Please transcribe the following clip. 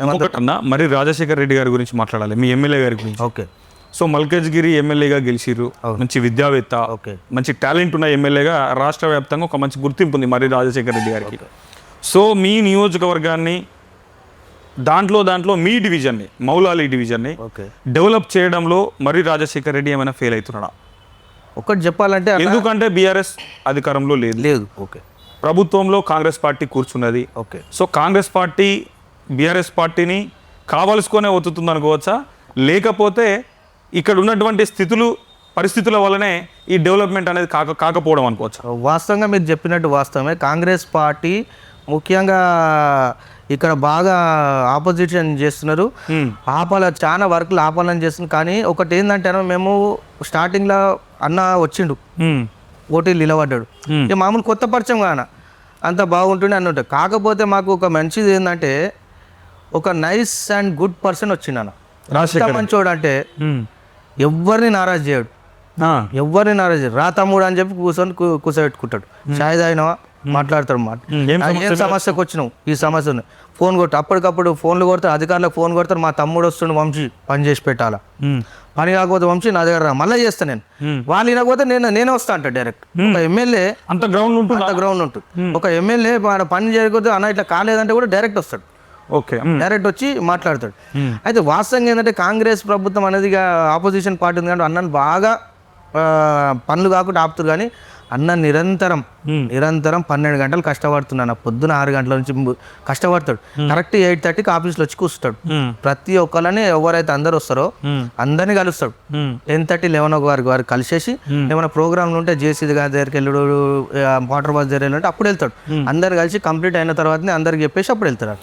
ఇంకొకటన్నా మరి రాజశేఖర్ రెడ్డి గారి గురించి మాట్లాడాలి మీ ఎమ్మెల్యే గారి గురించి. ఓకే. సో మల్కేజ్గిరి ఎమ్మెల్యేగా గెలిచిర్రు మంచి విద్యావేత్త ఓకే. మంచి టాలెంట్ ఉన్న ఎమ్మెల్యేగా రాష్ట్ర వ్యాప్తంగా ఒక మంచి గుర్తింపు ఉంది మరి రాజశేఖర్ రెడ్డి గారికి. సో మీ నియోజకవర్గాన్ని దాంట్లో దాంట్లో మీ డివిజన్ని మౌలాలి డివిజన్ని డెవలప్ చేయడంలో మరి రాజశేఖర్ రెడ్డి ఏమైనా ఫెయిల్ అవుతున్నాడా? ఒకటి చెప్పాలంటే అన్న- ఎందుకంటే బీఆర్ఎస్ అధికారంలో లేదు. లేదు. ఓకే. ప్రభుత్వంలో కాంగ్రెస్ పార్టీ కూర్చున్నది. Okay. So Congress party BRS పార్టీని కావలసుకొనే ఒత్తుతుంది అనుకోవచ్చా లేకపోతే ఇక్కడ ఉన్నటువంటి స్థితులు పరిస్థితుల వల్లనే ఈ డెవలప్మెంట్ అనేది కాక కాకపోవడం అనుకోవచ్చా వాస్తవంగా మీరు చెప్పినట్టు వాస్తవమే. కాంగ్రెస్ పార్టీ ముఖ్యంగా ఇక్కడ బాగా ఆపోజిషన్ చేస్తున్నారు. ఆపాల చాలా వర్క్లు ఆపాలని చేస్తున్నారు. కానీ ఒకటి ఏంటంటే మేము స్టార్టింగ్లో అన్న వచ్చిండు. ఓటీలు నిలబడ్డాడు. మామూలు కొత్త పరిచయం కాన అంత బాగుంటుండే అని ఉంటుంది కాకపోతే మాకు ఒక మంచిది ఏంటంటే ఒక నైస్ అండ్ గుడ్ పర్సన్ ఎంత రాజశేఖర్ మంచోడు అంటే. ఎవరిని నారాజ్ చేయడు. ఎవరిని నారాజ్ చేయడు. రా తమ్ముడు అని చెప్పి కూర్చొని కూర్చోబెట్టుకుంటాడు. చాయ్ తాగినావా? మాట్లాడతాడు మాట. ఏం సమస్యకు వచ్చినావు? ఈ సమస్య ఫోన్ కొట్టు. అప్పటికప్పుడు ఫోన్లు కొడతారు అధికారులకు ఫోన్ కొడతారు మా తమ్ముడు వస్తుండు వంశీ పని చేసి పెట్టాలా. పని కాకపోతే వంశీ నా దగ్గర మళ్ళీ చేస్తా నేను. వాళ్ళు వినకపోతే నేను నేనే వస్తా అంట డైరెక్ట్ ఒక ఎమ్మెల్యే అంత గ్రౌండ్ ఉంటుంది? అంత గ్రౌండ్ ఉంటుంది ఒక ఎమ్మెల్యే పని చేయకపోతే అన్న ఇట్లా కాలేదంటే కూడా డైరెక్ట్ వస్తాడు. ఓకే. డైరెక్ట్ వచ్చి మాట్లాడతాడు. అయితే వాస్తవంగా ఏంటంటే కాంగ్రెస్ ప్రభుత్వం అనేది ఆపోజిషన్ పార్టీ ఉంది కానీ అన్నను బాగా పనులు కాకుండా ఆపుతారు కానీ అన్న నిరంతరం నిరంతరం పన్నెండు గంటలు కష్టపడుతున్నాను పొద్దున ఆరు గంటల నుంచి కష్టపడతాడు. కరెక్ట్ ఎయిట్ థర్టీకి ఆఫీస్లో వచ్చి కూర్చుంటాడు. ప్రతి ఒక్కళ్ళని ఎవరైతే అందరు వస్తారో అందరినీ కలుస్తాడు. టెన్ థర్టీ లెవెన్ ఒక వారికి వారికి కలిసేసి ఏమైనా ప్రోగ్రాంలు ఉంటే జేసీ గారి దగ్గరికి వెళ్ళడు వాటర్ బాస్ దగ్గర వెళ్ళాలంటే అప్పుడు వెళ్తాడు. అందరు కలిసి కంప్లీట్ అయిన తర్వాతనే అందరికి చెప్పేసి అప్పుడు వెళ్తారు.